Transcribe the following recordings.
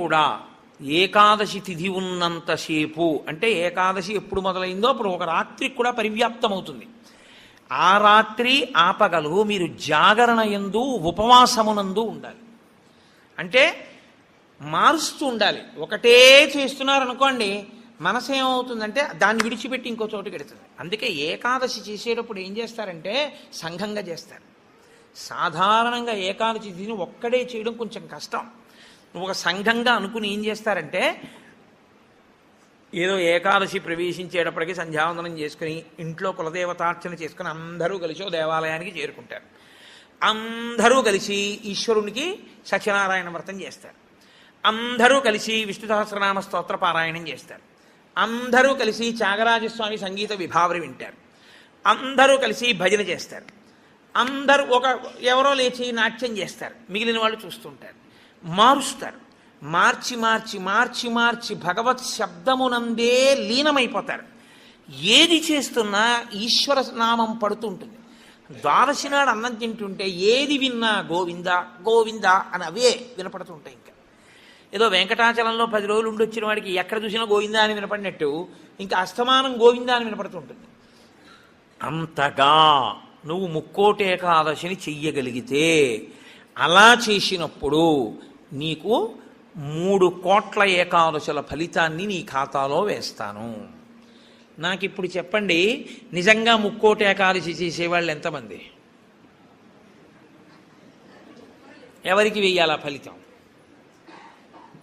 కూడా ఏకాదశి తిథి ఉన్నంతసేపు అంటే ఏకాదశి ఎప్పుడు మొదలైందో అప్పుడు ఒక రాత్రికి కూడా పరివ్యాప్తమవుతుంది. ఆ రాత్రి ఆపగలు మీరు జాగరణ ఎందు ఉపవాసమునందు ఉండాలి. అంటే మారుస్తూ ఉండాలి. ఒకటే చేస్తున్నారనుకోండి మనసు ఏమవుతుందంటే దాన్ని విడిచిపెట్టి ఇంకో చోటుకి వెడుతుంది అందుకే ఏకాదశి చేసేటప్పుడు ఏం చేస్తారంటే సంఘంగా చేస్తారు. సాధారణంగా ఏకాదశి తిని ఒక్కడే చేయడం కొంచెం కష్టం. ఒక సంఘంగా అనుకుని ఏం చేస్తారంటే ఏదో ఏకాదశి ప్రవేశించేటప్పటికి సంధ్యావందనం చేసుకుని ఇంట్లో కులదేవతార్చన చేసుకుని అందరూ కలిసి ఓ దేవాలయానికి చేరుకుంటారు. అందరూ కలిసి ఈశ్వరునికి సత్యనారాయణ వ్రతం చేస్తారు. అందరూ కలిసి విష్ణు సహస్రనామ స్తోత్ర పారాయణం చేస్తారు. అందరూ కలిసి త్యాగరాజస్వామి సంగీత విభావరి వింటారు. అందరూ కలిసి భజన చేస్తారు. అందరూ ఒక ఎవరో లేచి నాట్యం చేస్తారు. మిగిలిన వాళ్ళు చూస్తుంటారు. మారుస్తారు. మార్చి మార్చి మార్చి మార్చి భగవత్ శబ్దమునందే లీనమైపోతారు. ఏది చేస్తున్నా ఈశ్వర నామం పడుతుంటుంది. ద్వాదశి నాడు అన్నం తింటుంటే ఏది విన్నా గోవింద గోవింద అని అవే వినపడుతుంటాయి ఇంకా. ఏదో వెంకటాచలంలో పది రోజులు ఉండి వచ్చిన వాడికి ఎక్కడ చూసినా గోవిందా అని వినపడినట్టు ఇంకా అస్తమానం గోవిందా అని వినపడుతుంటుంది. అంతగా నువ్వు ముక్కోటేకాదశిని చెయ్యగలిగితే అలా చేసినప్పుడు నీకు మూడు కోట్ల ఏకాదశుల ఫలితాన్ని నీ ఖాతాలో వేస్తాను. నాకు ఇప్పుడు చెప్పండి నిజంగా ముక్కోటి ఏకాదశి చేసేవాళ్ళు ఎంతమంది? ఎవరికి వెయ్యాల ఫలితం?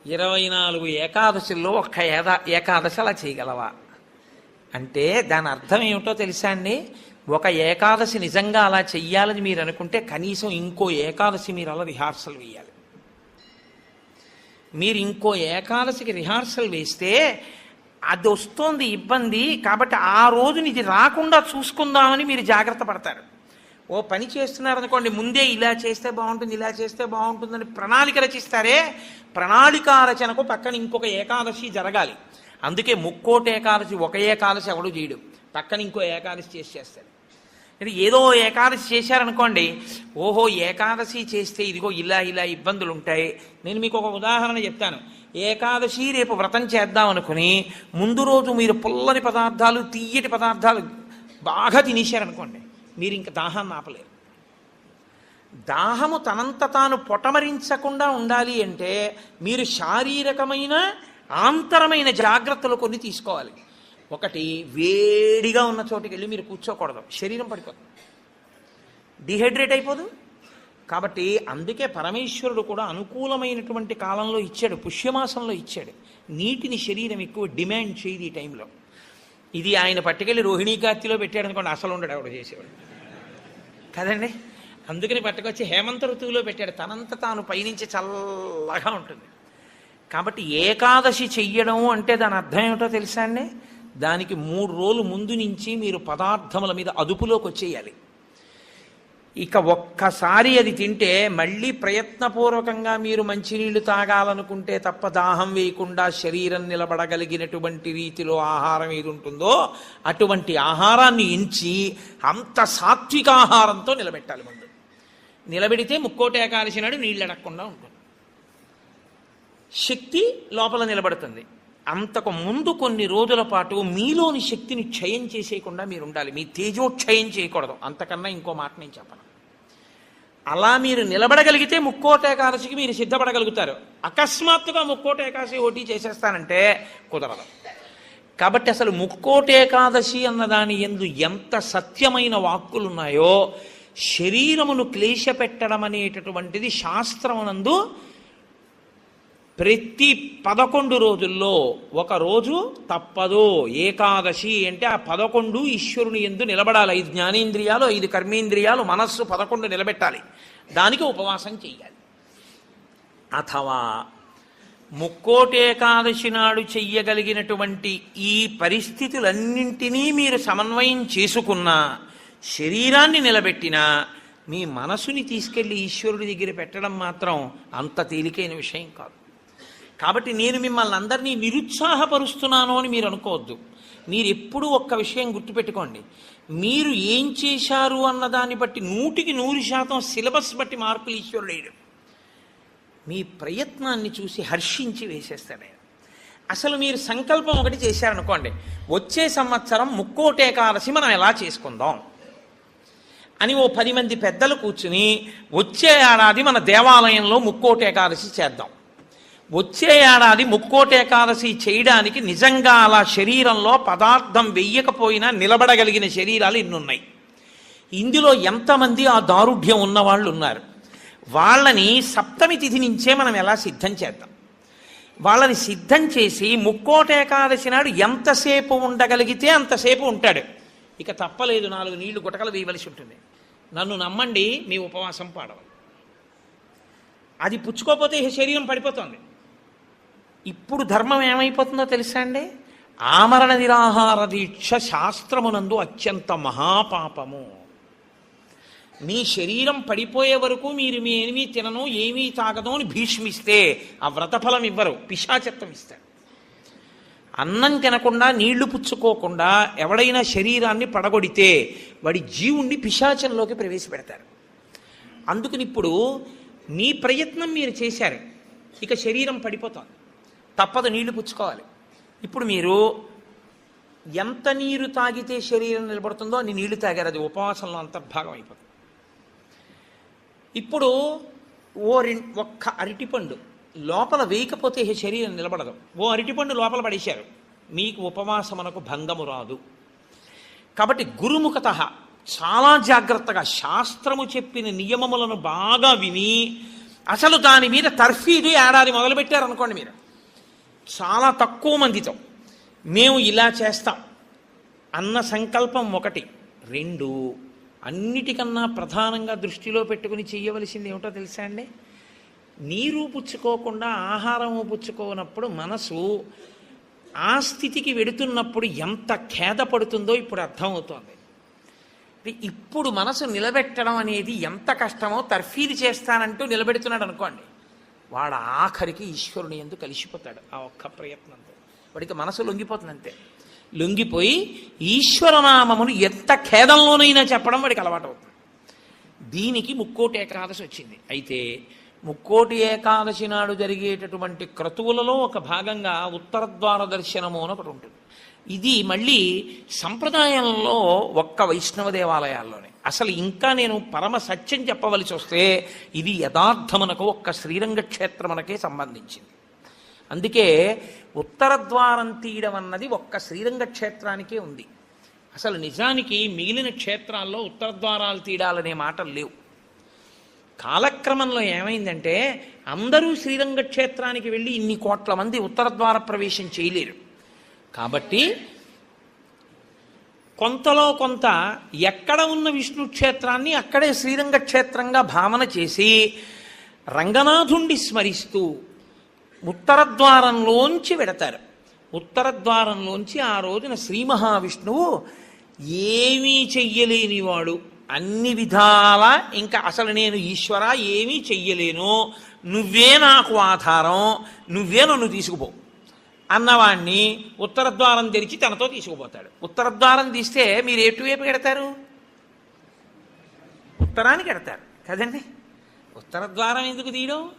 ఇరవై నాలుగు ఏకాదశుల్లో ఒక్క ఏదా ఏకాదశి అలా చేయగలవా? అంటే దాని అర్థం ఏమిటో తెలుసా అండి? ఒక ఏకాదశి నిజంగా అలా చెయ్యాలని మీరు అనుకుంటే కనీసం ఇంకో ఏకాదశి మీరు అలా రిహార్సల్ వేయాలి మీరు ఇంకో ఏకాదశికి రిహార్సల్ వేస్తే అది వస్తోంది ఇబ్బంది కాబట్టి ఆ రోజుని ఇది రాకుండా చూసుకుందామని మీరు జాగ్రత్త పడతారు. ఓ పని చేస్తున్నారనుకోండి ముందే ఇలా చేస్తే బాగుంటుంది ఇలా చేస్తే బాగుంటుందని ప్రణాళిక రచిస్తారే ప్రణాళిక రచనకు పక్కన ఇంకొక ఏకాదశి జరగాలి. అందుకే ముక్కోటి ఏకాదశి ఒక ఏకాదశి ఎవడు చేయడు. పక్కన ఇంకో ఏకాదశి చేసి చేస్తాడు అది ఏదో ఏకాదశి చేశారనుకోండి ఓహో ఏకాదశి చేస్తే ఇదిగో ఇలా ఇలా ఇబ్బందులు ఉంటాయి నేను మీకు ఒక ఉదాహరణ చెప్తాను. ఏకాదశి రేపు వ్రతం చేద్దాం అనుకుని ముందు రోజు మీరు పుల్లని పదార్థాలు తీయటి పదార్థాలు బాగా తినేశారనుకోండి మీరు ఇంక దాహాన్ని ఆపలేరు. దాహము తనంత తాను పొటమరించకుండా ఉండాలి అంటే మీరు శారీరకమైన ఆంతరమైన జాగ్రత్తలు కొన్ని తీసుకోవాలి. ఒకటి వేడిగా ఉన్న చోటుకి వెళ్ళి మీరు కూర్చోకూడదు. శరీరం పడిపోదు. డిహైడ్రేట్ అయిపోదు. కాబట్టి అందుకే పరమేశ్వరుడు కూడా అనుకూలమైనటువంటి కాలంలో ఇచ్చాడు పుష్యమాసంలో ఇచ్చాడు. నీటిని శరీరం ఎక్కువ డిమాండ్ చేయదు ఈ టైంలో. ఇది ఆయన పట్టుకెళ్ళి రోహిణీకాత్తిలో పెట్టాడు అనుకోండి అసలు ఉండడు ఆవిడ చేసేవాడు. కదండి? అందుకని పట్టుకొచ్చి హేమంత ఋతువులో పెట్టాడు. తనంత తాను పైనుంచి చల్లగా ఉంటుంది. కాబట్టి ఏకాదశి చెయ్యడం అంటే దాని అర్థం ఏమిటో తెలుసా అండి? దానికి మూడు రోజులు ముందు నుంచి మీరు పదార్థముల మీద అదుపులోకి వచ్చేయాలి ఇక ఒక్కసారి అది తింటే మళ్ళీ ప్రయత్నపూర్వకంగా మీరు మంచినీళ్ళు తాగాలనుకుంటే తప్ప దాహం వేయకుండా శరీరం నిలబడగలిగినటువంటి రీతిలో ఆహారం ఏది ఉంటుందో అటువంటి ఆహారాన్ని ఎంచి అంత సాత్విక ఆహారంతో నిలబెట్టాలి ముందు. నిలబెడితే ముక్కోటి ఏకాదశి నాడు నీళ్ళు అడగకుండా ఉంటుంది. శక్తి లోపల నిలబడుతుంది. అంతకు ముందు కొన్ని రోజుల పాటు మీలోని శక్తిని క్షయం చేసేయకుండా మీరు ఉండాలి. మీ తేజోక్షయం చేయకూడదు. అంతకన్నా ఇంకో మాట నేను చెప్పను. అలా మీరు నిలబడగలిగితే ముక్కోట ఏకాదశికి మీరు సిద్ధపడగలుగుతారు. అకస్మాత్తుగా ముక్కోట ఏకాదశి ఓటీ చేసేస్తానంటే కుదరదు. కాబట్టి అసలు ముక్కోట ఏకాదశి అన్నదాని ఎందు ఎంత సత్యమైన వాక్కులున్నాయో శరీరమును క్లేశపెట్టడం అనేటటువంటిది శాస్త్రమునందు ప్రతి పదకొండు రోజుల్లో ఒక రోజు తప్పదు. ఏకాదశి అంటే ఆ పదకొండు ఈశ్వరుని ఎందు నిలబడాలి. ఐదు జ్ఞానేంద్రియాలు ఐదు కర్మేంద్రియాలు మనస్సు పదకొండు నిలబెట్టాలి. దానికి ఉపవాసం చెయ్యాలి. అథవా ముక్కోటి ఏకాదశి నాడు చెయ్యగలిగినటువంటి ఈ పరిస్థితులన్నింటినీ మీరు సమన్వయం చేసుకున్నా శరీరాన్ని నిలబెట్టినా మీ మనసుని తీసుకెళ్ళి ఈశ్వరుడి దగ్గర పెట్టడం మాత్రం అంత తేలికైన విషయం కాదు. కాబట్టి నేను మిమ్మల్ని అందరినీ నిరుత్సాహపరుస్తున్నాను అని మీరు అనుకోవద్దు. మీరు ఎప్పుడూ ఒక్క విషయం గుర్తుపెట్టుకోండి. మీరు ఏం చేశారు అన్న దాన్ని బట్టి నూటికి నూరు శాతం సిలబస్ బట్టి మార్కులు ఈశ్వరుడు వేయడు. మీ ప్రయత్నాన్ని చూసి హర్షించి వేసేస్తాడు ఆయన అసలు మీరు సంకల్పం ఒకటి చేశారనుకోండి. వచ్చే సంవత్సరం ముక్కోటి మనం ఎలా చేసుకుందాం? అని ఓ పది మంది పెద్దలు కూర్చుని వచ్చే ఏడాది మన దేవాలయంలో ముక్కోటి చేద్దాం. వచ్చే ఏడాది ముక్కోటి ఏకాదశి చేయడానికి నిజంగా అలా శరీరంలో పదార్థం వెయ్యకపోయినా నిలబడగలిగిన శరీరాలు ఇన్నున్నాయి. ఇందులో ఎంతమంది ఆ దారుఢ్యం ఉన్న వాళ్ళు ఉన్నారు? వాళ్ళని సప్తమి తిథి నుంచే మనం ఎలా సిద్ధం చేద్దాం? వాళ్ళని సిద్ధం చేసి ముక్కోట ఏకాదశి నాడు ఎంతసేపు ఉండగలిగితే అంతసేపు ఉంటాడు. ఇక తప్పలేదు నాలుగు నీళ్ళు గుటకలు వేయవలసి ఉంటుంది. నన్ను నమ్మండి మీ ఉపవాసం పాడవాలి అది పుచ్చుకోపోతే శరీరం పడిపోతుంది. ఇప్పుడు ధర్మం ఏమైపోతుందో తెలుసా అండి? ఆమరణ నిరాహార దీక్ష శాస్త్రమునందు అత్యంత మహాపాపము. మీ శరీరం పడిపోయే వరకు మీరు మీ ఏమీ తినను ఏమీ తాగదు అని భీష్మిస్తే ఆ వ్రతఫలం ఇవ్వరు పిశాచత్వం ఇస్తారు. అన్నం తినకుండా నీళ్ళు పుచ్చుకోకుండా ఎవడైనా శరీరాన్ని పడగొడితే వాడి జీవుణ్ణి పిశాచంలోకి ప్రవేశపెడతారు. అందుకని ఇప్పుడు మీ ప్రయత్నం మీరు చేశారు. ఇక శరీరం పడిపోతుంది. తప్పదు నీళ్ళు పుచ్చుకోవాలి. ఇప్పుడు మీరు ఎంత నీరు తాగితే శరీరం నిలబడుతుందో అన్ని నీళ్ళు తాగారు. అది ఉపవాసంలో అంతర్భాగం అయిపోతుంది. ఇప్పుడు ఓ రెం ఒక్క అరటిపండు లోపల వేయకపోతే శరీరం నిలబడదు. ఓ అరటిపండు లోపల పడేశారు. మీకు ఉపవాసమునకు భంగము రాదు. కాబట్టి గురుముఖత చాలా జాగ్రత్తగా శాస్త్రము చెప్పిన నియమములను బాగా విని అసలు దాని మీద తర్ఫీదు ఏడాది మొదలుపెట్టారనుకోండి మీరు. చాలా తక్కువ మందితో. మేము ఇలా చేస్తాం. అన్న సంకల్పం ఒకటి. రెండు అన్నిటికన్నా ప్రధానంగా దృష్టిలో పెట్టుకుని చేయవలసింది ఏమిటో తెలుసా అండి? నీరు పుచ్చుకోకుండా ఆహారము పుచ్చుకోనప్పుడు మనసు ఆ స్థితికి వెడుతున్నప్పుడు ఎంత ఖేదపడుతుందో ఇప్పుడు అర్థమవుతోంది. ఇప్పుడు మనసు నిలబెట్టడం అనేది ఎంత కష్టమో తర్ఫీదు చేస్తానంటూ నిలబెడుతున్నాడు అనుకోండి. వాడు ఆఖరికి ఈశ్వరుని ఎందుకు కలిసిపోతాడు ఆ ఒక్క ప్రయత్నంతో. వాడికి మనసు లొంగిపోతుంది అంతే. లొంగిపోయి ఈశ్వరనామమును ఎంత ఖేదంలోనైనా చెప్పడం వాడికి అలవాటు అవుతుంది దీనికి ముక్కోటి ఏకాదశి వచ్చింది. అయితే ముక్కోటి ఏకాదశి నాడు జరిగేటటువంటి క్రతువులలో ఒక భాగంగా ఉత్తరద్వార దర్శనము అని ఒకటి ఉంటుంది. ఇది మళ్ళీ సంప్రదాయంలో ఒక్క వైష్ణవ దేవాలయాల్లోనే. అసలు ఇంకా నేను పరమ సత్యం చెప్పవలసి వస్తే ఇది యథార్థమునకు ఒక్క శ్రీరంగ క్షేత్రమునకే సంబంధించింది. అందుకే ఉత్తర ద్వారం తీయడం అన్నది ఒక్క శ్రీరంగ క్షేత్రానికే ఉంది. అసలు నిజానికి మిగిలిన క్షేత్రాల్లో ఉత్తర ద్వారాలు తీయడాలనే మాటలు లేవు. కాలక్రమంలో ఏమైందంటే అందరూ శ్రీరంగ క్షేత్రానికి వెళ్ళి ఇన్ని కోట్ల మంది ఉత్తర ద్వార ప్రవేశం చేయలేరు. కాబట్టి కొంతలో కొంత ఎక్కడ ఉన్న విష్ణు క్షేత్రాన్ని అక్కడే శ్రీరంగ క్షేత్రంగా భావన చేసి రంగనాథుణ్ణి స్మరిస్తూ ఉత్తరద్వారంలోంచి వెడతారు. ఉత్తర ద్వారంలోంచి ఆ రోజున శ్రీ మహావిష్ణువు ఏమీ చెయ్యలేనివాడు. అన్ని విధాల ఇంకా అసలు నేను ఈశ్వర ఏమీ చెయ్యలేను. నువ్వే నాకు ఆధారం. నువ్వే నన్ను తీసుకుపో. అన్నవాణ్ణి ఉత్తర ద్వారం తెరిచి తనతో తీసుకుపోతాడు. ఉత్తర ద్వారం తీస్తే మీరు ఎటువైపు పెడతారు ఉత్తరానికి ఎడతారు కదండి? ఉత్తర ద్వారం ఎందుకు తీయడం?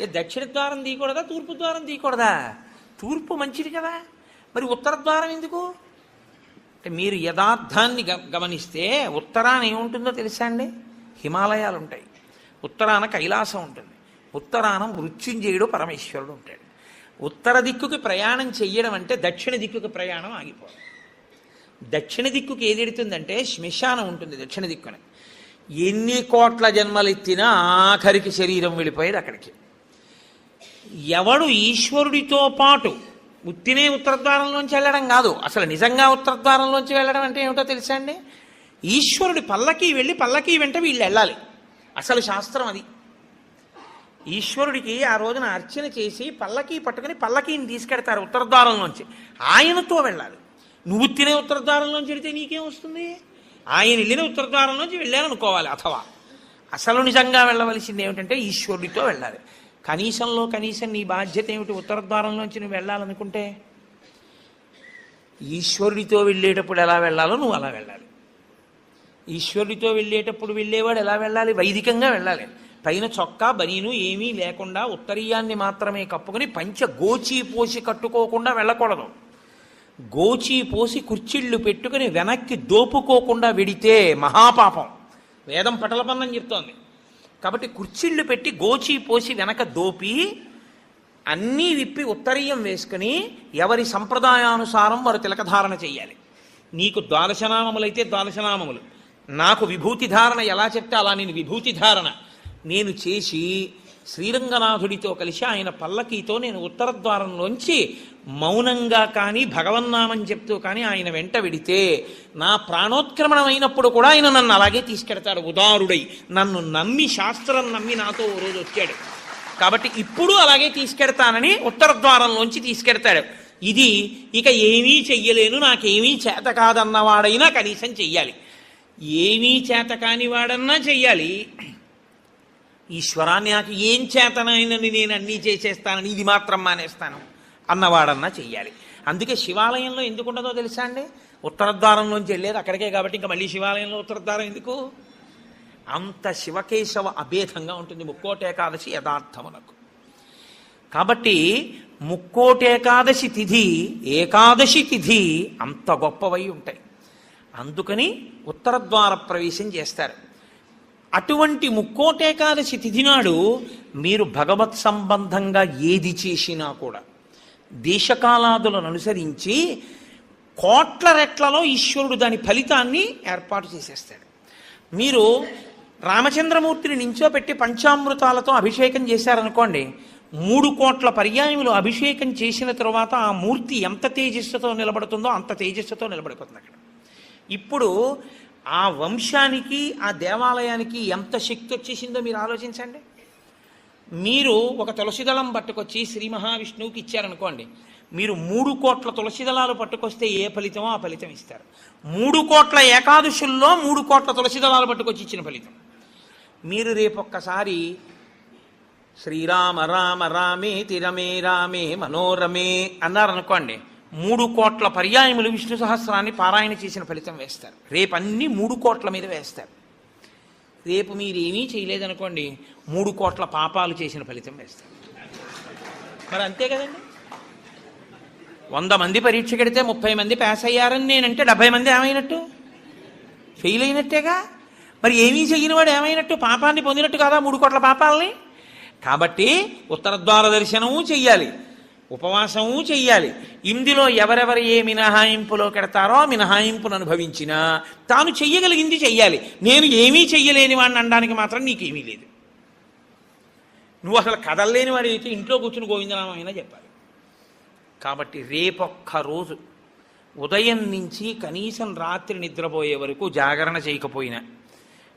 ఏ దక్షిణ ద్వారం తీయకూడదా? తూర్పు ద్వారం తీయకూడదా? తూర్పు మంచిది కదా. మరి ఉత్తర ద్వారం ఎందుకు? అంటే మీరు యథార్థాన్ని గమనిస్తే ఉత్తరాన ఏముంటుందో తెలుసా అండి? హిమాలయాలు ఉంటాయి. ఉత్తరాన కైలాసం ఉంటుంది. ఉత్తరాన మృత్యుంజయుడు పరమేశ్వరుడు ఉంటాడు. ఉత్తర దిక్కుకి ప్రయాణం చెయ్యడం అంటే దక్షిణ దిక్కుకి ప్రయాణం ఆగిపోవడం. దక్షిణ దిక్కుకి ఏది ఎడుతుందంటే శ్మశానం ఉంటుంది దక్షిణ దిక్కున. ఎన్ని కోట్ల జన్మలు ఎత్తినా ఆఖరికి శరీరం వెళ్ళిపోయేది అక్కడికి. ఎవడు ఈశ్వరుడితో పాటు ఉత్తినే ఉత్తరద్వారంలోంచి వెళ్ళడం కాదు. అసలు నిజంగా ఉత్తరద్వారంలోంచి వెళ్ళడం అంటే ఏమిటో తెలుసా అండి? ఈశ్వరుడి పల్లకి వెళ్ళి పల్లకి వెంట వీళ్ళు వెళ్ళాలి. అసలు శాస్త్రం అది. ఈశ్వరుడికి ఆ రోజున అర్చన చేసి పల్లకి పట్టుకుని పల్లకీని తీసుకెడతారు ఉత్తరద్వారంలోంచి. ఆయనతో వెళ్ళాలి. నువ్వు తినే ఉత్తరద్వారంలోంచి వెళితే నీకేం వస్తుంది? ఆయన వెళ్ళిన ఉత్తరద్వారంలోంచి వెళ్ళాలనుకోవాలి అథవా. అసలు నిజంగా వెళ్ళవలసింది ఏమిటంటే ఈశ్వరుడితో వెళ్ళాలి. కనీసంలో కనీసం నీ బాధ్యత ఏమిటి ఉత్తరద్వారంలోంచి నువ్వు వెళ్ళాలనుకుంటే? ఈశ్వరుడితో వెళ్ళేటప్పుడు ఎలా వెళ్ళాలో నువ్వు అలా వెళ్ళాలి. ఈశ్వరుడితో వెళ్ళేటప్పుడు వెళ్ళేవాడు ఎలా వెళ్ళాలి? వైదికంగా వెళ్ళాలి. పైన చొక్కా బనీను ఏమీ లేకుండా ఉత్తరీయాన్ని మాత్రమే కప్పుకొని పంచ గోచి పోసి కట్టుకోకుండా వెళ్ళకూడదు. గోచి పోసి కుర్చీళ్ళు పెట్టుకుని వెనక్కి దోపుకోకుండా విడితే మహాపాపం. వేదం పటలపన్నం చెప్తోంది. కాబట్టి కుర్చీళ్ళు పెట్టి గోచి పోసి వెనక దోపి అన్నీ విప్పి ఉత్తరీయం వేసుకుని ఎవరి సంప్రదాయానుసారం వారు తిలకధారణ చేయాలి నీకు ద్వాదశనామములైతే ద్వాదశనామములు. నాకు విభూతి ధారణ ఎలా చెప్తే అలా నేను విభూతి ధారణ. నేను చేసి శ్రీరంగనాథుడితో కలిసి ఆయన పల్లకీతో నేను ఉత్తర ద్వారంలోంచి మౌనంగా కానీ భగవన్నామని చెప్తూ కానీ ఆయన వెంట వెడితే నా ప్రాణోత్క్రమణం అయినప్పుడు కూడా ఆయన నన్ను అలాగే తీసుకెడతాడు. ఉదారుడై నన్ను నమ్మి శాస్త్రం నమ్మి నాతో ఓ రోజు వచ్చాడు. కాబట్టి ఇప్పుడు అలాగే తీసుకెడతానని ఉత్తర ద్వారంలోంచి తీసుకెడతాడు. ఇది ఇక ఏమీ చెయ్యలేను నాకేమీ చేత కాదన్నవాడైనా కనీసం చెయ్యాలి. ఏమీ చేత కానివాడన్నా చెయ్యాలి. ఈశ్వరాన్ని నాకు ఏం చేతనైనని నేను అన్నీ చేసేస్తానని ఇది మాత్రం మానేస్తాను అన్నవాడన్నా చెయ్యాలి. అందుకే శివాలయంలో ఎందుకు ఉండదో తెలుసా అండి? ఉత్తరద్వారంలోంచి వెళ్ళేది అక్కడికే కాబట్టి ఇంకా మళ్ళీ శివాలయంలో ఉత్తరద్వారం ఎందుకు? అంత శివకేశవ అభేదంగా ఉంటుంది ముక్కోటి ఏకాదశి యథార్థమునకు. కాబట్టి ముక్కోటి ఏకాదశి తిథి ఏకాదశి తిథి అంత గొప్పవై ఉంటాయి. అందుకని ఉత్తరద్వార ప్రవేశం చేస్తారు. అటువంటి ముక్కోటేకాదశి తిథి నాడు మీరు భగవత్ సంబంధంగా ఏది చేసినా కూడా దేశకాలాదులను అనుసరించి కోట్ల రెట్లలో ఈశ్వరుడు దాని ఫలితాన్ని ఏర్పాటు చేసేస్తాడు. మీరు రామచంద్రమూర్తిని నించోపెట్టి పంచామృతాలతో అభిషేకం చేశారనుకోండి మూడు కోట్ల పర్యాయములు అభిషేకం చేసిన తరువాత ఆ మూర్తి ఎంత తేజస్సుతో నిలబడుతుందో అంత తేజస్సుతో నిలబడిపోతుంది అక్కడ. ఇప్పుడు ఆ వంశానికి ఆ దేవాలయానికి ఎంత శక్తి వచ్చేసిందో మీరు ఆలోచించండి. మీరు ఒక తులసిదళం పట్టుకొచ్చి శ్రీ మహావిష్ణువుకి ఇచ్చారనుకోండి మీరు మూడు కోట్ల తులసిదళాలు పట్టుకొస్తే ఏ ఫలితమో ఆ ఫలితం ఇస్తారు. మూడు కోట్ల ఏకాదశుల్లో మూడు కోట్ల తులసిదళాలు పట్టుకొచ్చి ఇచ్చిన ఫలితం. మీరు రేపొక్కసారి శ్రీరామ రామ రామే తిరమే రామే మనోరమే అన్నారనుకోండి మూడు కోట్ల పర్యాయములు విష్ణు సహస్రాన్ని పారాయణ చేసిన ఫలితం వేస్తారు. రేపు అన్ని మూడు కోట్ల మీద వేస్తారు. రేపు మీరేమీ చేయలేదనుకోండి మూడు కోట్ల పాపాలు చేసిన ఫలితం వేస్తారు. మరి అంతే కదండి? వంద మంది పరీక్ష కడితే ముప్పై మంది పాస్ అయ్యారని నేనంటే డెబ్బై మంది ఏమైనట్టు? ఫెయిల్ అయినట్టేగా? మరి ఏమీ చెయ్యని వాడు ఏమైనట్టు? పాపాన్ని పొందినట్టు కాదా మూడు కోట్ల పాపాలని? కాబట్టి ఉత్తరద్వార దర్శనము చెయ్యాలి. ఉపవాసము చెయ్యాలి ఇందులో ఎవరెవరు ఏ మినహాయింపులో కెడతారో మినహాయింపును అనుభవించినా తాను చెయ్యగలిగింది చెయ్యాలి. నేను ఏమీ చెయ్యలేని వాడిని అనడానికి మాత్రం నీకేమీ లేదు. నువ్వు అసలు కదలలేని వాడు అయితే ఇంట్లో కూర్చుని గోవిందనామైనా చెప్పాలి. కాబట్టి రేపొక్క రోజు ఉదయం నుంచి కనీసం రాత్రి నిద్రపోయే వరకు జాగరణ చేయకపోయినా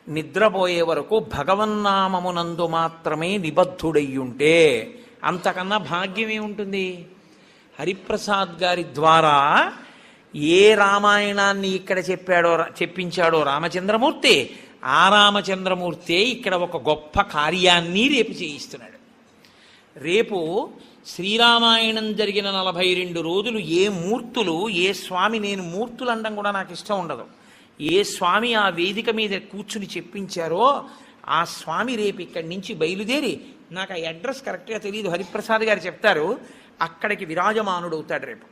నిద్రపోయే వరకు భగవన్నామమునందు మాత్రమే నిబద్ధుడయ్యుంటే అంతకన్నా భాగ్యం ఏముంటుంది? హరిప్రసాద్ గారి ద్వారా ఏ రామాయణాన్ని ఇక్కడ చెప్పాడో చెప్పించాడో రామచంద్రమూర్తి ఆ రామచంద్రమూర్తే ఇక్కడ ఒక గొప్ప కార్యాన్ని రేపు చేయిస్తున్నాడు. రేపు శ్రీరామాయణం జరిగిన నలభై రెండు రోజులు ఏ మూర్తులు ఏ స్వామి నేను మూర్తులు అనడం కూడా నాకు ఇష్టం ఉండదు. ఏ స్వామి ఆ వేదిక మీద కూర్చుని చెప్పించారో ఆ స్వామి రేపు ఇక్కడి నుంచి బయలుదేరి నాకు ఆ అడ్రస్ కరెక్ట్గా తెలియదు హరిప్రసాద్ గారు చెప్తారు అక్కడికి విరాజమానుడు అవుతాడు రేపు.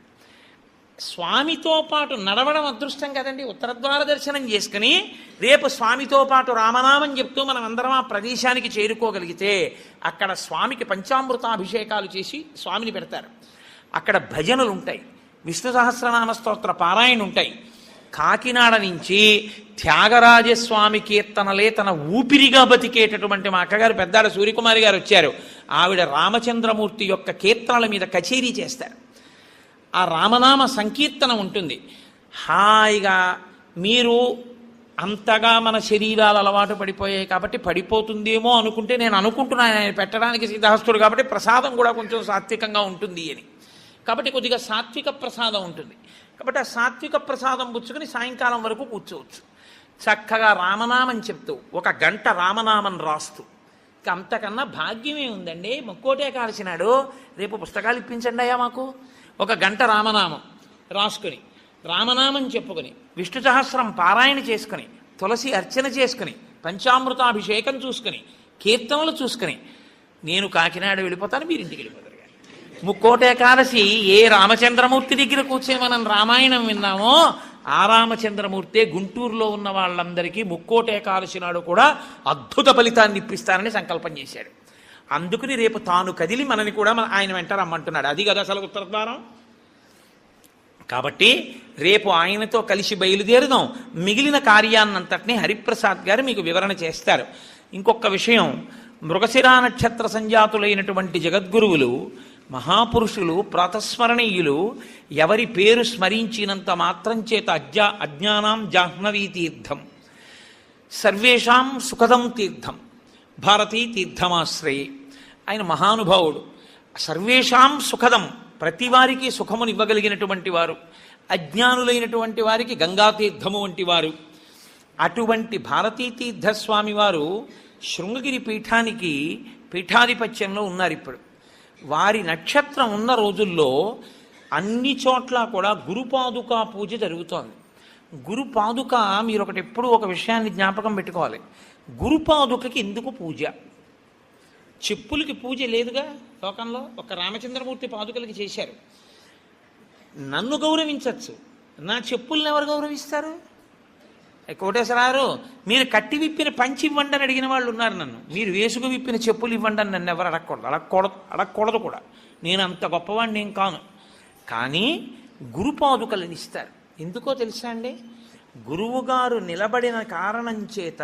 స్వామితో పాటు నడవడం అదృష్టం కదండి. ఉత్తరద్వార దర్శనం చేసుకుని రేపు స్వామితో పాటు రామనామం చెప్తూ మనం అందరం ఆ ప్రదేశానికి చేరుకోగలిగితే అక్కడ స్వామికి పంచామృతాభిషేకాలు చేసి స్వామిని పెడతారు. అక్కడ భజనలు ఉంటాయి విష్ణు సహస్రనామ స్తోత్ర పారాయణ ఉంటాయి కాకినాడ నుంచి త్యాగరాజస్వామి కీర్తనలే తన ఊపిరిగా బతికేటటువంటి మా అక్కగారు పెద్దాడ సూర్యకుమారి గారు వచ్చారు. ఆవిడ రామచంద్రమూర్తి యొక్క కీర్తనల మీద కచేరీ చేస్తారు. ఆ రామనామ సంకీర్తన ఉంటుంది. హాయిగా మీరు అంతగా మన శరీరాలు అలవాటు పడిపోయాయి కాబట్టి పడిపోతుందేమో అనుకుంటే నేను అనుకుంటున్నాను. ఆయన పెట్టడానికి సిద్ధహస్తుడు కాబట్టి ప్రసాదం కూడా కొంచెం సాత్వికంగా ఉంటుంది అని. కాబట్టి కొద్దిగా సాత్విక ప్రసాదం ఉంటుంది. కాబట్టి ఆ సాత్విక ప్రసాదం పుచ్చుకొని సాయంకాలం వరకు కూర్చోవచ్చు. చక్కగా రామనామం చెప్తూ ఒక గంట రామనామం రాస్తూ. ఇక అంతకన్నా భాగ్యమే ఉందండి. మొక్కోటే కాల్చినాడు. రేపు పుస్తకాలు ఇప్పించండి అయ్యా మాకు. ఒక గంట రామనామం రాసుకుని రామనామం చెప్పుకొని విష్ణు సహస్రం పారాయణ చేసుకుని తులసి అర్చన చేసుకుని పంచామృతాభిషేకం చూసుకుని కీర్తనలు చూసుకుని నేను కాకినాడ వెళ్ళిపోతాను మీరు ఇంటికి వెళ్ళిపోతారు. ముక్కోట ఏకాదశి ఏ రామచంద్రమూర్తి దగ్గర కూర్చొని మనం రామాయణం విన్నామో ఆ రామచంద్రమూర్తే గుంటూరులో ఉన్న వాళ్ళందరికీ ముక్కోట ఏకాదశి నాడు కూడా అద్భుత ఫలితాన్ని ఇప్పిస్తానని సంకల్పం చేశాడు. అందుకని రేపు తాను కదిలి మనని కూడా మన ఆయన వెంట రమ్మంటున్నాడు. అది కదా అసలు ఉత్తరద్వారం? కాబట్టి రేపు ఆయనతో కలిసి బయలుదేరుదాం. మిగిలిన కార్యాన్నంతటినీ హరిప్రసాద్ గారు మీకు వివరణ చేస్తారు. ఇంకొక విషయం మృగశిరా నక్షత్ర సంజాతులైనటువంటి జగద్గురువులు మహాపురుషులు ప్రాతస్మరణీయులు ఎవరి పేరు స్మరించినంత మాత్రం చేత అజ్ఞా అజ్ఞానం జాహ్నవీ తీర్థం. సర్వేషాం సుఖదం తీర్థం. భారతీ తీర్థమాశ్రయే. ఆయన మహానుభావుడు. సర్వేషాం సుఖదం. ప్రతి వారికి సుఖమునివ్వగలిగినటువంటి వారు. అజ్ఞానులైనటువంటి వారికి గంగా తీర్థము వంటి వారు. అటువంటి భారతీ తీర్థస్వామి వారు శృంగగిరి పీఠానికి పీఠాధిపత్యంలో ఉన్నారు ఇప్పుడు. వారి నక్షత్రం ఉన్న రోజుల్లో అన్ని చోట్ల కూడా గురుపాదుకా పూజ జరుగుతోంది. గురుపాదుక మీరు ఒకటి ఎప్పుడు ఒక విషయాన్ని జ్ఞాపకం పెట్టుకోవాలి. గురుపాదుకకి ఎందుకు పూజ? చెప్పులకి పూజ లేదుగా లోకంలో? ఒక రామచంద్రమూర్తి పాదుకలకి చేశారు. నన్ను గౌరవించవచ్చు నా చెప్పుల్ని ఎవరు గౌరవిస్తారు? ఏ కోటేశ్వరారు మీరు కట్టి విప్పిన పంచి ఇవ్వండి అని అడిగిన వాళ్ళు ఉన్నారు నన్ను. మీరు వేసుకు విప్పిన చెప్పులు ఇవ్వండి అని నన్ను ఎవరు అడగకూడదు. అడగకూడదు. అడగకూడదు కూడా. నేను అంత గొప్పవాడిని ఏం కాను. కానీ గురుపాదుకలను ఇస్తారు. ఎందుకో తెలుసా అండి? గురువుగారు నిలబడిన కారణం చేత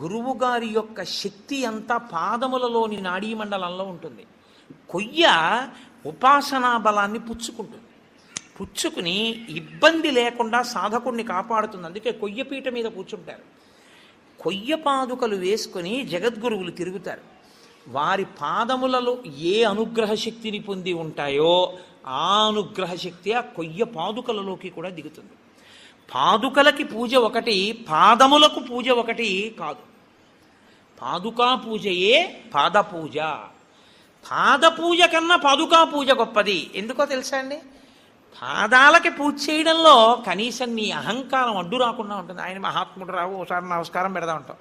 గురువుగారి యొక్క శక్తి అంతా పాదములలోని నాడీ మండలంలో ఉంటుంది. కొయ్య ఉపాసనా బలాన్ని పుచ్చుకుంటుంది. పుచ్చుకుని ఇబ్బంది లేకుండా సాధకుడిని కాపాడుతుంది. అందుకే కొయ్యపీట మీద కూర్చుంటారు. కొయ్య పాదుకలు వేసుకొని జగద్గురువులు తిరుగుతారు. వారి పాదములలో ఏ అనుగ్రహ శక్తిని పొంది ఉంటాయో ఆ అనుగ్రహ శక్తి ఆ కొయ్య పాదుకలలోకి కూడా దిగుతుంది. పాదుకలకి పూజ ఒకటి పాదములకు పూజ ఒకటి కాదు. పాదుకా పూజయే పాదపూజ పాదపూజ పాద పూజ కన్నా పాదుకా పూజ గొప్పది. ఎందుకో తెలుసా అండి? పాదాలకి పూజ చేయడంలో కనీసం నీ అహంకారం అడ్డు రాకుండా ఉంటుంది. ఆయన మహాత్ముడు రావు ఒకసారి నమస్కారం పెడదా ఉంటాం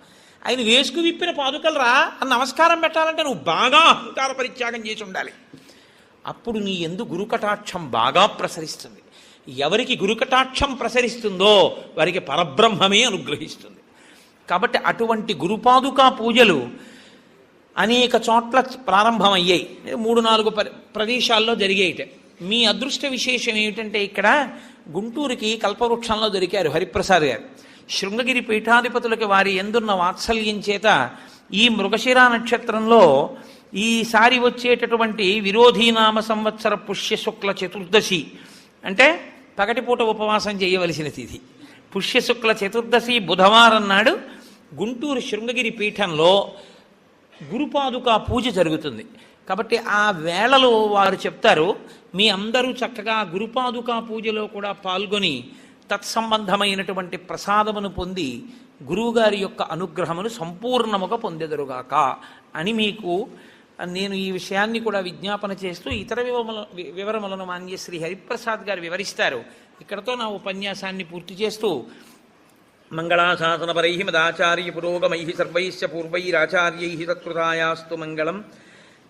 ఆయన వేసుకు విప్పిన పాదుకలు రా అని నమస్కారం పెట్టాలంటే నువ్వు బాగా అహంకార పరిత్యాగం చేసి ఉండాలి. అప్పుడు నీ ఎందు గురుకటాక్షం బాగా ప్రసరిస్తుంది. ఎవరికి గురుకటాక్షం ప్రసరిస్తుందో వారికి పరబ్రహ్మమే అనుగ్రహిస్తుంది. కాబట్టి అటువంటి గురుపాదుకా పూజలు అనేక చోట్ల ప్రారంభమయ్యాయి. మూడు నాలుగు ప్రదేశాల్లో జరిగాయిట మీ అదృష్ట విశేషం ఏమిటంటే ఇక్కడ గుంటూరుకి కల్పవృక్షంలో దొరికారు హరిప్రసాద్ గారు. శృంగగిరి పీఠాధిపతులకి వారి ఎందున్న వాత్సల్యం చేత ఈ మృగశిరా నక్షత్రంలో ఈసారి వచ్చేటటువంటి విరోధీనామ సంవత్సర పుష్య శుక్ల చతుర్దశి అంటే పగటిపూట ఉపవాసం చేయవలసిన తిథి. పుష్యశుక్ల చతుర్దశి బుధవారం నాడు గుంటూరు శృంగగిరి పీఠంలో గురుపాదుక పూజ జరుగుతుంది. కాబట్టి ఆ వేళలో వారు చెప్తారు మీ అందరూ చక్కగా గురుపాదుకా పూజలో కూడా పాల్గొని తత్సంబంధమైనటువంటి ప్రసాదమును పొంది గురువుగారి యొక్క అనుగ్రహమును సంపూర్ణముగా పొందెదరుగాక అని మీకు నేను ఈ విషయాన్ని కూడా విజ్ఞాపన చేస్తూ ఇతర వివరముల వివరములను మాన్య శ్రీ హరిప్రసాద్ గారు వివరిస్తారు. ఇక్కడతో నా ఉపన్యాసాన్ని పూర్తి చేస్తూ మంగళాశాసనపరై మదాచార్య పురోగమై సర్వైశ్చ పూర్వైరాచార్యై తత్కృతాయాస్తు మంగళం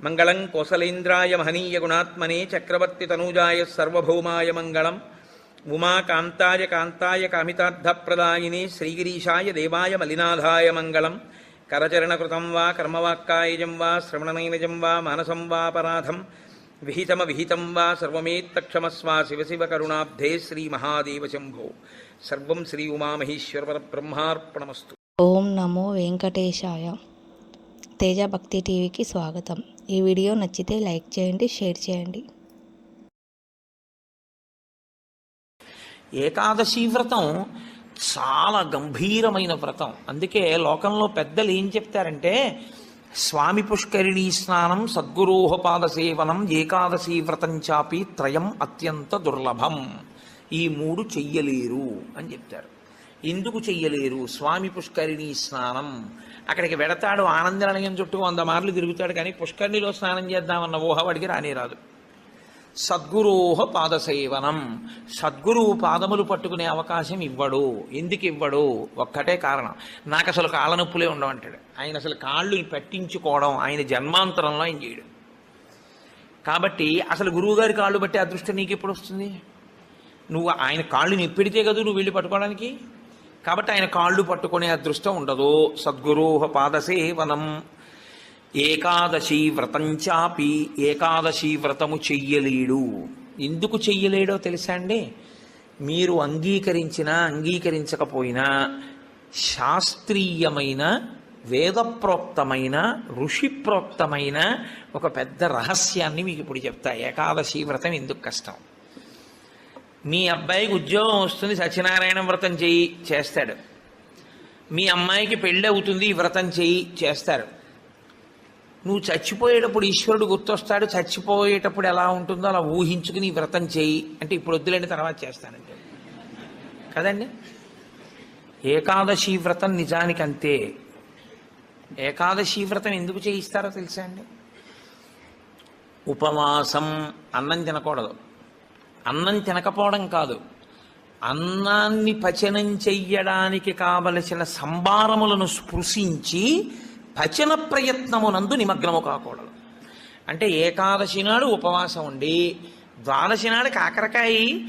మంగళం కోసలేంద్రాయ మహనీయ గుణాత్మనే చక్రవర్తి తనూజాయ సర్వభౌమాయ మంగళం. ఉమాకాంతాయ కాంతాయ కామితార్థప్రదాయిని శ్రీగిరీషాయ దేవాయ మలినాథాయ మంగళం. కరచరణకృతం వా కర్మవాక్కాయజం వా శ్రవణనైనజం వా మానసం వాపరాధం విహితమ విహితం వా సర్వమేత్తక్షమస్వా శివ శివ కరుణాబ్ధే శ్రీ మహాదేవ శంభో. సర్వం శ్రీ ఉమామహేశ్వర బ్రహ్మార్పణమస్తు. ఓం నమో వెంకటేశాయ. తేజ భక్తి టీవీకి స్వాగతం. ఈ వీడియో నచ్చితే లైక్ చేయండి షేర్ చేయండి. ఏకాదశి వ్రతం చాలా గంభీరమైన వ్రతం. అందుకే లోకంలో పెద్దలు ఏం చెప్తారంటే స్వామి పుష్కరిణీ స్నానం సద్గురోహపాద సేవనం ఏకాదశి వ్రతం చాపి త్రయం అత్యంత దుర్లభం. ఈ మూడు చెయ్యలేరు అని చెప్తారు. ఎందుకు చెయ్యలేరు? స్వామి పుష్కరిణీ స్నానం అక్కడికి వెడతాడు ఆనందనిలయం చుట్టూ వంద మార్లు తిరుగుతాడు కానీ పుష్కరిణిలో స్నానం చేద్దామన్న ఊహ వాడికి రానే రాదు. సద్గురోహ పాదసేవనం సద్గురువు పాదములు పట్టుకునే అవకాశం ఇవ్వడు. ఎందుకు ఇవ్వడు? ఒక్కటే కారణం. నాకు అసలు కాళ్ళ నొప్పులే ఉండవంటాడు. ఆయన అసలు కాళ్ళు పెట్టించుకోవడం ఆయన జన్మాంతరంలో ఆయన చేయడు. కాబట్టి అసలు గురువుగారి కాళ్ళు బట్టి అదృష్టం నీకు ఎప్పుడు వస్తుంది? నువ్వు ఆయన కాళ్ళు నొప్పిడితే కదా నువ్వు వెళ్ళి పట్టుకోవడానికి? కాబట్టి ఆయన కాళ్ళు పట్టుకునే అదృష్టం ఉండదు. సద్గురోహ పాదసేవనం. ఏకాదశి వ్రతంచాపి ఏకాదశి వ్రతము చెయ్యలేడు. ఎందుకు చెయ్యలేడో తెలుసా అండి? మీరు అంగీకరించినా అంగీకరించకపోయినా శాస్త్రీయమైన వేదప్రోక్తమైన ఋషిప్రోక్తమైన ఒక పెద్ద రహస్యాన్ని మీకు ఇప్పుడు చెప్తా. ఏకాదశి వ్రతం ఎందుకు కష్టం? మీ అబ్బాయికి ఉద్యోగం వస్తుంది సత్యనారాయణ వ్రతం చేయి చేస్తాడు. మీ అమ్మాయికి పెళ్ళి అవుతుంది వ్రతం చేయి చేస్తారు. నువ్వు చచ్చిపోయేటప్పుడు ఈశ్వరుడు గుర్తొస్తాడు చచ్చిపోయేటప్పుడు ఎలా ఉంటుందో అలా ఊహించుకుని వ్రతం చేయి అంటే ఇప్పుడు వద్దులేని తర్వాత చేస్తానంటే. కదండి? ఏకాదశి వ్రతం నిజానికి అంతే ఏకాదశి వ్రతం ఎందుకు చేయిస్తారో తెలుసా అండి? ఉపవాసం అన్నం తినకూడదు. అన్నం తినకపోవడం కాదు. అన్నాన్ని పచనం చెయ్యడానికి కావలసిన సంభారములను స్పృశించి పచన ప్రయత్నమునందు నిమగ్నము కాకూడదు. అంటే ఏకాదశి నాడు ఉపవాసం ఉండి ద్వాదశి నాడు కాకరకాయ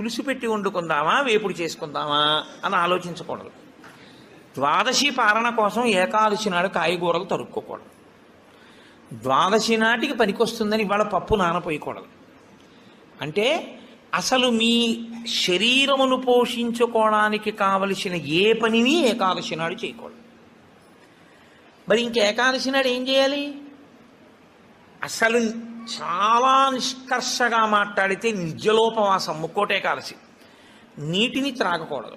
పులుసు పెట్టి వండుకుందామా వేపుడు చేసుకుందామా అని ఆలోచించకూడదు. ద్వాదశి పాలన కోసం ఏకాదశి నాడు కాయగూరలు తరుక్కోకూడదు. ద్వాదశి నాటికి పనికొస్తుందని ఇవాళ పప్పు నానపోయకూడదు. అంటే అసలు మీ శరీరమును పోషించుకోవడానికి కావలసిన ఏ పనిని ఏకాదశి నాడు చేయకూడదు. మరి ఇంక ఏకాదశి నాడు ఏం చేయాలి? అసలు చాలా నిష్కర్షగా మాట్లాడితే నిజలోపవాసం ముక్కోట ఏకాదశి. నీటిని త్రాగకూడదు.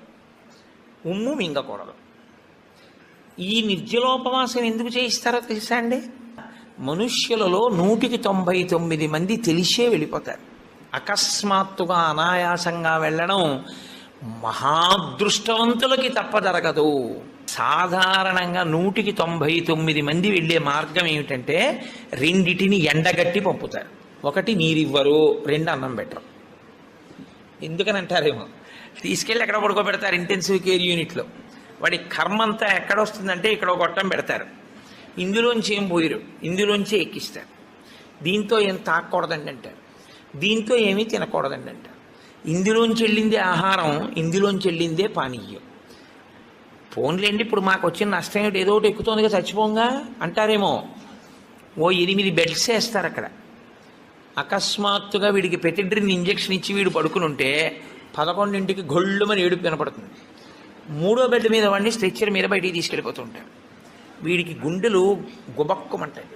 ఉమ్ము మింగకూడదు. ఈ నిర్జలోపవాసం ఎందుకు చేయిస్తారో తెలుసా అండి? మనుష్యులలో నూటికి తొంభై తొమ్మిది మంది తెలిసే వెళ్ళిపోతారు. అకస్మాత్తుగా అనాయాసంగా వెళ్ళడం మహాదృష్టవంతులకి తప్ప జరగదు. సాధారణంగా నూటికి తొంభై తొమ్మిది మంది వెళ్ళే మార్గం ఏమిటంటే రెండిటిని ఎండగట్టి పంపుతారు. ఒకటి నీరివ్వరు రెండు అన్నం పెట్టరు. ఎందుకని అంటారేమో తీసుకెళ్ళి ఎక్కడ పడుకోబెడతారు ఇంటెన్సివ్ కేర్ యూనిట్లో వాడి కర్మ అంతా ఎక్కడ వస్తుందంటే ఇక్కడ గొట్టం పెడతారు. ఇందులోంచి ఏం పోయిరు? ఇందులోంచి ఎక్కిస్తారు. దీంతో ఏం తాకూడదండి అంటారు. దీంతో ఏమీ తినకూడదండి అంట. ఇందులోంచి వెళ్ళిందే ఆహారం ఇందులోంచి వెళ్ళిందే పానీయం. పోన్లేండి ఇప్పుడు మాకు వచ్చిన నష్టం ఏమిటి? ఏదో ఒకటి ఎక్కుతోందిగా చచ్చిపోంగా? అంటారేమో. ఓ ఎనిమిది బెడ్స్ వేస్తారు అక్కడ. అకస్మాత్తుగా వీడికి పెతిడ్రిన్ ఇంజెక్షన్ ఇచ్చి వీడు పడుకుని ఉంటే పదకొండింటికి గొళ్ళుమని ఏడుపు కనపడుతుంది మూడో బెడ్ మీద వాడిని స్ట్రెచ్చర్ మీద బయటికి తీసుకెళ్ళిపోతుంటాడు వీడికి గుండెలు గుబక్కుమంటాయి.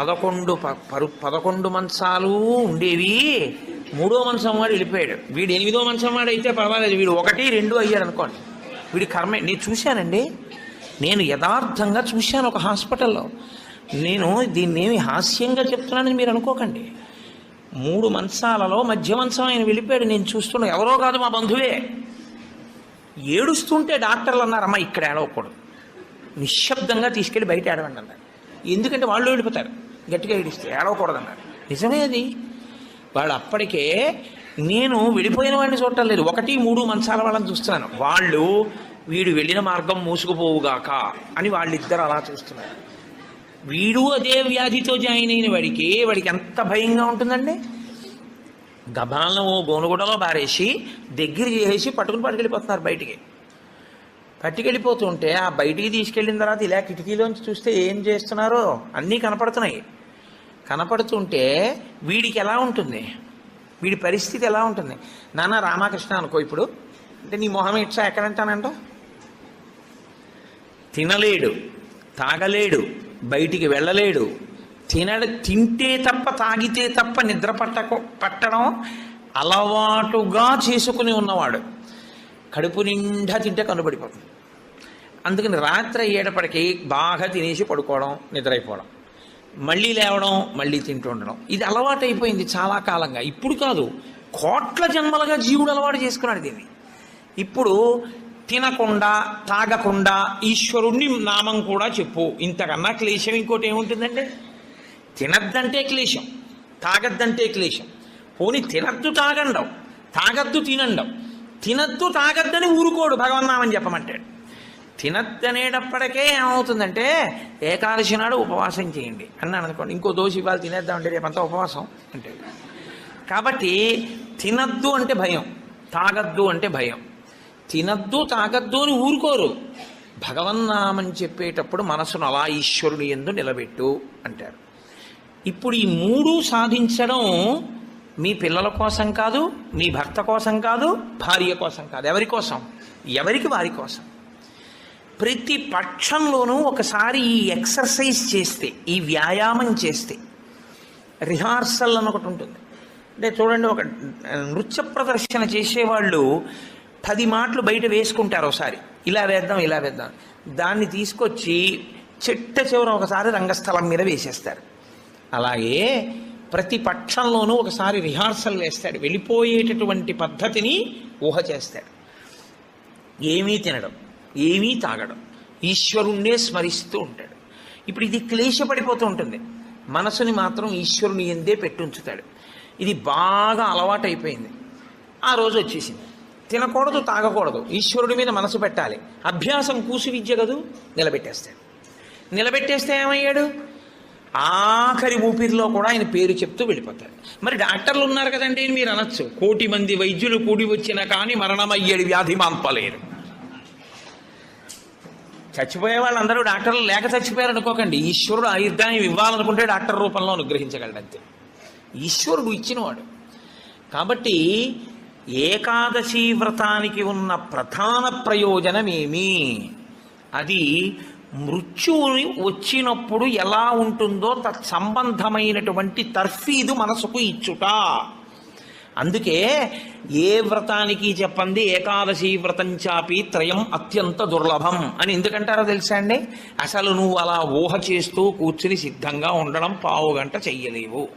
పదకొండు ప- పరు పదకొండు మంచాలు ఉండేవి. మూడో మంచం వాడు వెళ్ళిపోయాడు. వీడు ఎనిమిదో మంచం వాడు అయితే పర్వాలేదు. వీడు ఒకటి రెండు అయ్యాడు అనుకోండి. వీడి కర్మే నేను చూశానండి. నేను యథార్థంగా చూశాను ఒక హాస్పిటల్లో. నేను దీన్ని హాస్యంగా చెప్తున్నానని మీరు అనుకోకండి. మూడు మంచాలలో మధ్య మంచం ఆయన వెళ్ళిపోయాడు. నేను చూస్తున్నా ఎవరో కాదు మా బంధువే. ఏడుస్తుంటే డాక్టర్లు అన్నారమ్మా ఇక్కడ ఏడవకూడదు. నిశ్శబ్దంగా తీసుకెళ్ళి బయట ఏడవండి అన్నారు. ఎందుకంటే వాళ్ళు వెళ్ళిపోతారు. గట్టిగా ఏడిస్తే ఏడవకూడదన్నారు. నిజమే అది. వాళ్ళు అప్పటికే నేను వెళ్ళిపోయిన వాడిని చూడటం లేదు. ఒకటి మూడు మంచాల వాళ్ళని చూస్తున్నాను. వాళ్ళు వీడు వెళ్ళిన మార్గం మూసుకుపోవుగాక అని వాళ్ళిద్దరు అలా చూస్తున్నారు. వీడు అదే వ్యాధితో జాయిన్ అయిన వాడికి వాడికి ఎంత భయంగా ఉంటుందండి? గబాలను గోనుగుడలో బారేసి దగ్గర చేసి పట్టుకుని పట్టుకెళ్ళిపోతున్నారు బయటికి. పట్టుకెళ్ళిపోతుంటే ఆ బయటికి తీసుకెళ్ళిన తర్వాత ఇలా కిటికీలోంచి చూస్తే ఏం చేస్తున్నారో అన్నీ కనపడుతున్నాయి. కనపడుతుంటే వీడికి ఎలా ఉంటుంది? వీడి పరిస్థితి ఎలా ఉంటుంది? నాన్న రామకృష్ణ అనుకో ఇప్పుడు. అంటే నీ మొహం ఇట్సా ఎక్కడంటానంట? తినలేడు తాగలేడు బయటికి వెళ్ళలేడు. తినడ తింటే తప్ప తాగితే తప్ప నిద్ర పట్టక పట్టడం అలవాటుగా చేసుకుని ఉన్నవాడు. కడుపు నిండా తింటే కనుబడిపోతుంది అందుకని రాత్రి అయ్యేటప్పటికి బాగా తినేసి పడుకోవడం నిద్రైపోవడం. మళ్ళీ లేవడం మళ్ళీ తింటూ ఉండడం. ఇది అలవాటు అయిపోయింది చాలా కాలంగా. ఇప్పుడు కాదు కోట్ల జన్మలుగా జీవుడు అలవాటు చేసుకున్నాడు దీన్ని. ఇప్పుడు తినకుండా తాగకుండా ఈశ్వరుణ్ణి నామం కూడా చెప్పు. ఇంతకన్నా క్లేశం ఇంకోటి ఏముంటుందండి? తినద్దంటే క్లేశం తాగద్దంటే క్లేశం. పోని తినద్దు తాగండవు తాగద్దు తినండవు తినద్దు తాగద్దని ఊరుకోడు భగవన్నామని చెప్పమంటాడు. తినద్దనేటప్పటికే ఏమవుతుందంటే ఏకాదశి నాడు ఉపవాసం చేయండి. అన్నాను అనుకోండి ఇంకో దోశ ఇవాళ తినేద్దామంటే రేపంతా ఉపవాసం అంటే. కాబట్టి తినద్దు అంటే భయం తాగద్దు అంటే భయం. తినద్దు తాగద్దు అని ఊరుకోరు. భగవన్నామని చెప్పేటప్పుడు మనసును అలా ఈశ్వరుని ఎందు నిలబెట్టు అంటారు. ఇప్పుడు ఈ మూడు సాధించడం మీ పిల్లల కోసం కాదు మీ భర్త కోసం కాదు భార్య కోసం కాదు. ఎవరి కోసం? ఎవరికి వారి కోసం? ప్రతి పక్షంలోనూ ఒకసారి ఈ ఎక్సర్సైజ్ చేస్తే ఈ వ్యాయామం చేస్తే రిహార్సల్ అని ఒకటి ఉంటుంది. అంటే చూడండి ఒక నృత్య ప్రదర్శన చేసేవాళ్ళు పది మాటలు బయట వేసుకుంటారు ఒకసారి. ఇలా వేద్దాం ఇలా వేద్దాం. దాన్ని తీసుకొచ్చి చిట్ట చివర ఒకసారి రంగస్థలం మీద వేసేస్తారు. అలాగే ప్రతి పక్షంలోనూ ఒకసారి రిహార్సల్ వేస్తాడు. వెళ్ళిపోయేటటువంటి పద్ధతిని ఊహ చేస్తాడు. ఏమీ తినడం. ఏమీ తాగడం. ఈశ్వరుణ్ణే స్మరిస్తూ ఉంటాడు. ఇప్పుడు ఇది క్లేశపడిపోతూ ఉంటుంది. మనసుని మాత్రం ఈశ్వరుని ఎందే పెట్టుంచుతాడు. ఇది బాగా అలవాటైపోయింది. ఆ రోజు వచ్చేసింది. తినకూడదు తాగకూడదు. ఈశ్వరుడి మీద మనసు పెట్టాలి. అభ్యాసం కూసి విద్య కదూ? నిలబెట్టేస్తాడు నిలబెట్టేస్తే ఏమయ్యాడు? ఆఖరి ఊపిరిలో కూడా ఆయన పేరు చెప్తూ వెళ్ళిపోతాడు. మరి డాక్టర్లు ఉన్నారు కదండి మీరు అనొచ్చు. కోటి మంది వైద్యులు కూడి వచ్చినా కానీ మరణమయ్యేడు వ్యాధి మాంపలేరు. చచ్చిపోయే వాళ్ళందరూ డాక్టర్లు లేక చచ్చిపోయారు అనుకోకండి. ఈశ్వరుడు ఆయుర్దాయం ఇవ్వాలనుకుంటే డాక్టర్ రూపంలో అనుగ్రహించగలడు అంతే ఈశ్వరుడు ఇచ్చినవాడు. కాబట్టి ఏకాదశి వ్రతానికి ఉన్న ప్రధాన ప్రయోజనమేమి? అది మృత్యువుని వచ్చినప్పుడు ఎలా ఉంటుందో తత్సంబంధమైనటువంటి తర్ఫీదు మనసుకు ఇచ్చుట. అందుకే ఏ వ్రతానికి చెప్పండి ఏకాదశి వ్రతం చాపి త్రయం అత్యంత దుర్లభం అని ఎందుకంటారో తెలుసా అండి? అసలు నువ్వు అలా ఊహ చేస్తూ కూర్చుని సిద్ధంగా ఉండడం పావు గంట చెయ్యలేవు.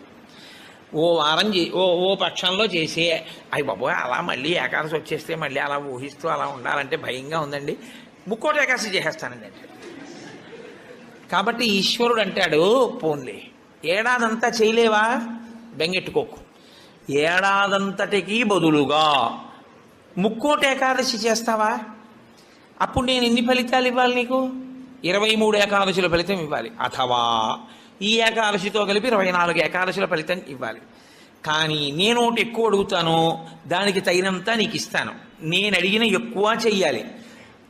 ఓ వారం చే ఓ ఓ పక్షంలో చేసే. అయ్యి బాబోయ్ అలా మళ్ళీ ఏకాదశి వచ్చేస్తే మళ్ళీ అలా ఊహిస్తూ అలా ఉండాలంటే భయంగా ఉందండి. ముక్కోటి ఏకాదశి చేసేస్తానండి కాబట్టి ఈశ్వరుడు అంటాడు పోన్లే. ఏడాదంతా చేయలేవా? బెంగెట్టుకోకు. ఏడాదంతటికి బదులుగా ముక్కోటి ఏకాదశి చేస్తావా? అప్పుడు నేను ఎన్ని ఫలితాలు ఇవ్వాలి నీకు? ఇరవై మూడు ఏకాదశుల ఫలితం ఇవ్వాలి. అథవా ఈ ఏకాదశితో కలిపి ఇరవై నాలుగు ఏకాదశుల ఫలితం ఇవ్వాలి. కానీ నేను ఒకటి ఎక్కువ అడుగుతాను దానికి తగినంత నీకు ఇస్తాను. నేను అడిగిన ఎక్కువ చెయ్యాలి.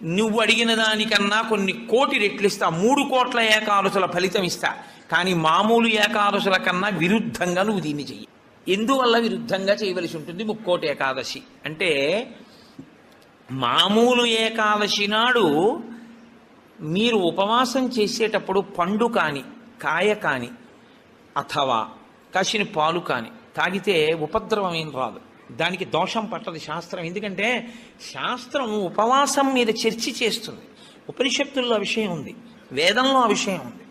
నువ్వు అడిగిన దానికన్నా కొన్ని కోటి రెట్లు ఇస్తా. మూడు కోట్ల ఏకాదశుల ఫలితం ఇస్తా. కానీ మామూలు ఏకాదశుల కన్నా విరుద్ధంగా నువ్వు దీన్ని చెయ్యి. ఎందువల్ల విరుద్ధంగా చేయవలసి ఉంటుంది ముక్కోటి ఏకాదశి. అంటే మామూలు ఏకాదశి నాడు మీరు ఉపవాసం చేసేటప్పుడు పండు కాని కాయ కాని అథవా కాసిన పాలు కాని తాగితే ఉపద్రవం ఏం రాదు. దానికి దోషం పట్టదు శాస్త్రం. ఎందుకంటే శాస్త్రం ఉపవాసం మీద చర్చ చేస్తుంది. ఉపనిషత్తుల్లో విషయం ఉంది. వేదంలో ఆ విషయం ఉంది.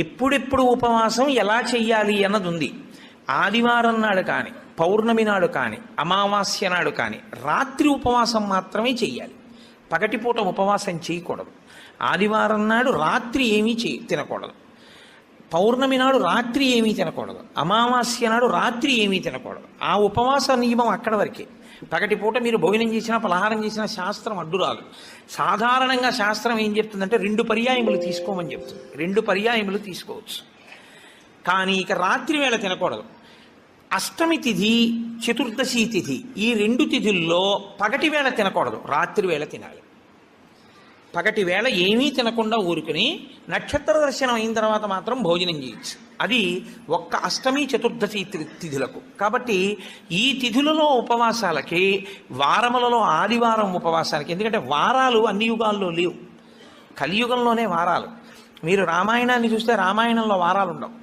ఎప్పుడెప్పుడు ఉపవాసం ఎలా చెయ్యాలి అన్నది ఉంది. ఆదివారం నాడు కానీ పౌర్ణమి నాడు కానీ అమావాస్య నాడు కానీ రాత్రి ఉపవాసం మాత్రమే చెయ్యాలి. పగటిపూట ఉపవాసం చేయకూడదు. ఆదివారం నాడు రాత్రి ఏమీ చే తినకూడదు. పౌర్ణమి నాడు రాత్రి ఏమీ తినకూడదు. అమావాస్య నాడు రాత్రి ఏమీ తినకూడదు. ఆ ఉపవాస నియమం అక్కడ వరకే. పగటిపూట మీరు భోజనం చేసినా పలహారం చేసినా శాస్త్రం అడ్డు రాదు. సాధారణంగా శాస్త్రం ఏం చెప్తుందంటే రెండు పర్యాయములు తీసుకోమని చెప్తుంది. రెండు పర్యాయములు తీసుకోవచ్చు. కానీ ఇక రాత్రి వేళ తినకూడదు. అష్టమి తిథి చతుర్దశి తిథి ఈ రెండు తిథుల్లో పగటి వేళ తినకూడదు. రాత్రి వేళ తినాలి. పగటి వేళ ఏమీ తినకుండా ఊరుకుని నక్షత్ర దర్శనం అయిన తర్వాత మాత్రం భోజనం చేయొచ్చు. అది ఒక్క అష్టమి చతుర్దశి తిథులకు. కాబట్టి ఈ తిథులలో ఉపవాసాలకి వారములలో ఆదివారం ఉపవాసాలకి ఎందుకంటే వారాలు అన్ని యుగాల్లో లేవు. కలియుగంలోనే వారాలు. మీరు రామాయణాన్ని చూస్తే రామాయణంలో వారాలు ఉండవు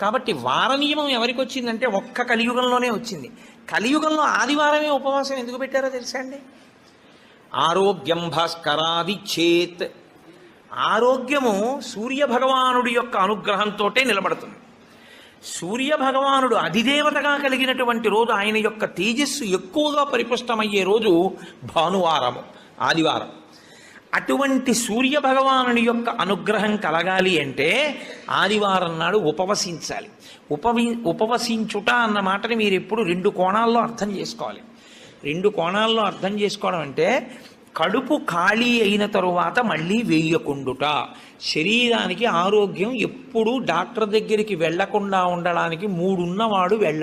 కాబట్టి వార నియమం ఎవరికి వచ్చిందంటే ఒక్క కలియుగంలోనే వచ్చింది. కలియుగంలో ఆదివారమే ఉపవాసం ఎందుకు పెట్టారో తెలుసా అండి? ఆరోగ్యం భాస్కరాది చేత్. ఆరోగ్యము సూర్యభగవానుడి యొక్క అనుగ్రహంతో నిలబడుతుంది. సూర్య భగవానుడు అధిదేవతగా కలిగినటువంటి రోజు ఆయన యొక్క తేజస్సు ఎక్కువగా పరిపుష్టమయ్యే రోజు భానువారము ఆదివారం. అటువంటి సూర్య భగవానుని యొక్క అనుగ్రహం కలగాలి అంటే ఆదివారం నాడు ఉపవసించాలి. ఉపవి ఉపవసించుట అన్న మాటని మీరు ఎప్పుడు రెండు కోణాల్లో అర్థం చేసుకోవాలి. రెండు కోణాల్లో అర్థం చేసుకోవడం అంటే కడుపు ఖాళీ అయిన తరువాత మళ్ళీ వేయకుండుట. శరీరానికి ఆరోగ్యం ఎప్పుడూ డాక్టర్ దగ్గరికి వెళ్ళకుండా ఉండడానికి మూడున్నవాడు వెళ్ళ